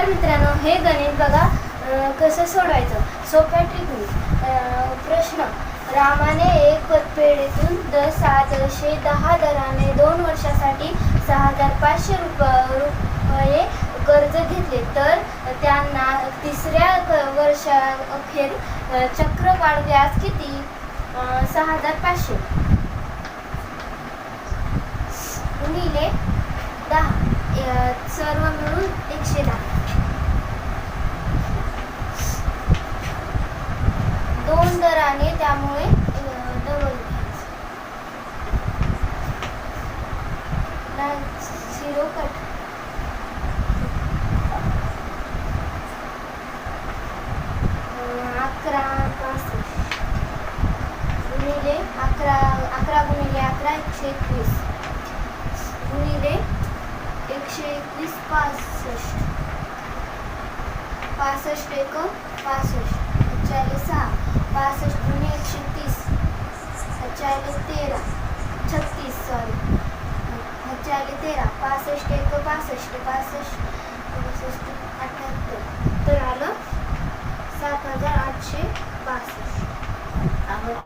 तर मित्रांनो हे गणित बघा कसं सोडवायचं? सोप्या ट्रिकने प्रश्न. रामाने एक पतपेढीतून द सातशे दहा दराने दोन वर्षासाठी सहा हजार पाचशे रुप रुपये कर्ज घेतले. तर त्यांना तिसऱ्या वर्षा अखेर चक्रवाढ व्याज किती? सहा हजार पाचशे. गुणिले दहा अ, सर्व मिळून एकशे दहा आणि त्यामुळे डबल झिरो कट. अकरा पासष्ट. गुणिले अकरा अकरा गुणिले अकरा एकशे एकवीस. गुणिले एकशे एकवीस पासष्ट. पासष्ट एक पासष्ट. चाळीस. बासष्ट पासष्ट एकशे तीस. चाळीस तेरा. छत्तीस सॉरी चाळीस तेरा. पासष्ट एक पासष्ट पासष्ट